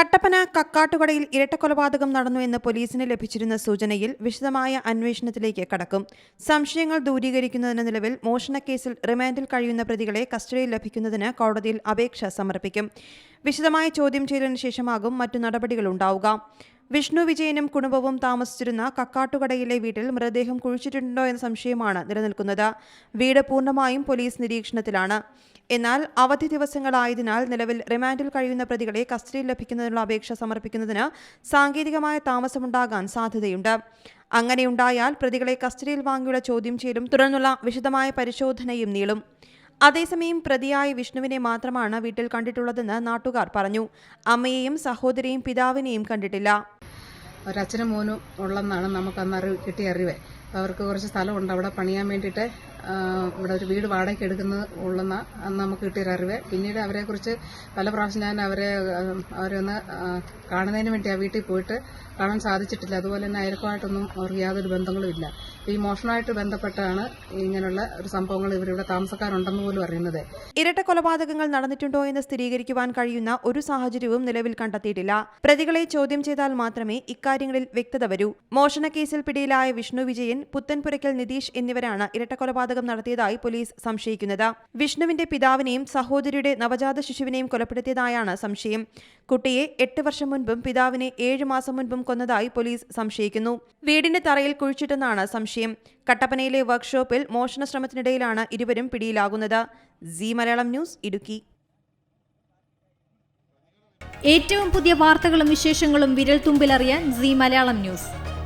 കട്ടപ്പന കക്കാട്ടുകടയിൽ ഇരട്ടക്കൊലപാതകം നടന്നു എന്ന് പോലീസിന് ലഭിച്ചിരുന്ന സൂചനയിൽ വിശദമായ അന്വേഷണത്തിലേക്ക് കടക്കും. സംശയങ്ങൾ ദൂരീകരിക്കുന്നതിന് നിലവിൽ മോഷണക്കേസിൽ റിമാൻഡിൽ കഴിയുന്ന പ്രതികളെ കസ്റ്റഡിയിൽ ലഭിക്കുന്നതിന് കോടതിയിൽ അപേക്ഷ സമർപ്പിക്കും. വിശദമായ ചോദ്യം ചെയ്തതിനു ശേഷമാകും മറ്റു നടപടികളുണ്ടാവുക വിഷ്ണു വിജയനും കുടുംബവും താമസിച്ചിരുന്ന കക്കാട്ടുകടയിലെ വീട്ടിൽ മൃതദേഹം കുഴിച്ചിട്ടുണ്ടോ എന്ന സംശയമാണ് നിലനിൽക്കുന്നത്. വീട് പൂർണമായും പോലീസ് നിരീക്ഷണത്തിലാണ്. എന്നാൽ അവധി ദിവസങ്ങളായതിനാൽ നിലവിൽ റിമാൻഡിൽ കഴിയുന്ന പ്രതികളെ കസ്റ്റഡിയിൽ ലഭിക്കുന്നതിനുള്ള അപേക്ഷ സമർപ്പിക്കുന്നതിന് സാങ്കേതികമായ താമസമുണ്ടാകാൻ സാധ്യതയുണ്ട്. അങ്ങനെയുണ്ടായാൽ പ്രതികളെ കസ്റ്റഡിയിൽ വാങ്ങിയുള്ള ചോദ്യം ചെയ്യലും തുടർന്നുള്ള വിശദമായ പരിശോധനയും നീളും. അതേസമയം പ്രതിയായ വിഷ്ണുവിനെ മാത്രമാണ് വീട്ടിൽ കണ്ടിട്ടുള്ളതെന്ന് നാട്ടുകാർ പറഞ്ഞു. അമ്മയെയും സഹോദരിയും പിതാവിനെയും കണ്ടിട്ടില്ല. ഒരച്ഛനും മോനും ഉള്ളെന്നാണ് നമുക്ക് അന്ന് അറിവ് കിട്ടിയ അറിവ്. അവർക്ക് കുറച്ച് സ്ഥലമുണ്ട്. അവിടെ പണിയാൻ വേണ്ടിയിട്ട് ഇവിടെ ഒരു വീട് വാടകയ്ക്ക് എടുക്കുന്നത് ഉള്ളെന്ന അന്ന് നമുക്ക് കിട്ടിയൊരു അറിവ്. പിന്നീട് അവരെക്കുറിച്ച് പല പ്രാവശ്യം ഞാൻ അവരെ അവരൊന്ന് കാണുന്നതിന് വേണ്ടി ആ വീട്ടിൽ പോയിട്ട് കാണാൻ സാധിച്ചിട്ടില്ല. അതുപോലെ തന്നെ അയൽക്കുമായിട്ടൊന്നും അവർക്ക് യാതൊരു ബന്ധങ്ങളും ഇല്ല. ഈ മോഷണമായിട്ട് ബന്ധപ്പെട്ടാണ് ഇങ്ങനെയുള്ള ഒരു സംഭവങ്ങൾ ഇവരിവിടെ താമസക്കാരുണ്ടെന്ന് പോലും അറിയുന്നത്. ഇരട്ട കൊലപാതകങ്ങൾ നടന്നിട്ടുണ്ടോ എന്ന് സ്ഥിരീകരിക്കുവാൻ കഴിയുന്ന ഒരു സാഹചര്യവും നിലവിൽ കണ്ടെത്തിയിട്ടില്ല. പ്രതികളെ ചോദ്യം ചെയ്താൽ മാത്രമേ ഇക്കാര്യങ്ങളിൽ വ്യക്തത വരൂ. മോഷണക്കേസിൽ പിടിയിലായ വിഷ്ണു വിജയൻ പുത്തൻപുരയ്ക്കൽ നിതീഷ് എന്നിവരാണ് ഇരട്ടക്കൊലപാതകം നടത്തിയതായി പോലീസ് സംശയിക്കുന്നത്. വിഷ്ണുവിന്റെ പിതാവിനെയും സഹോദരിയുടെ നവജാത ശിശുവിനെയും കൊലപ്പെടുത്തിയതായാണ് സംശയം. കുട്ടിയെ എട്ട് വർഷം മുൻപും പിതാവിനെ ഏഴ് മാസം മുൻപും കൊന്നതായി പോലീസ് സംശയിക്കുന്നു. വീടിന്റെ തറയിൽ കുഴിച്ചിട്ടെന്നാണ് സംശയം. കട്ടപ്പനയിലെ വർക്ക്ഷോപ്പിൽ മോഷണ ശ്രമത്തിനിടയിലാണ് ഇരുവരും പിടിയിലാകുന്നത്. C Malayalam news Idukki. ഏറ്റവും പുതിയ വാർത്തകളും വിശേഷങ്ങളും വിരൽ തുമ്പിലറിയാൻ സി മലയാളം ന്യൂസ്.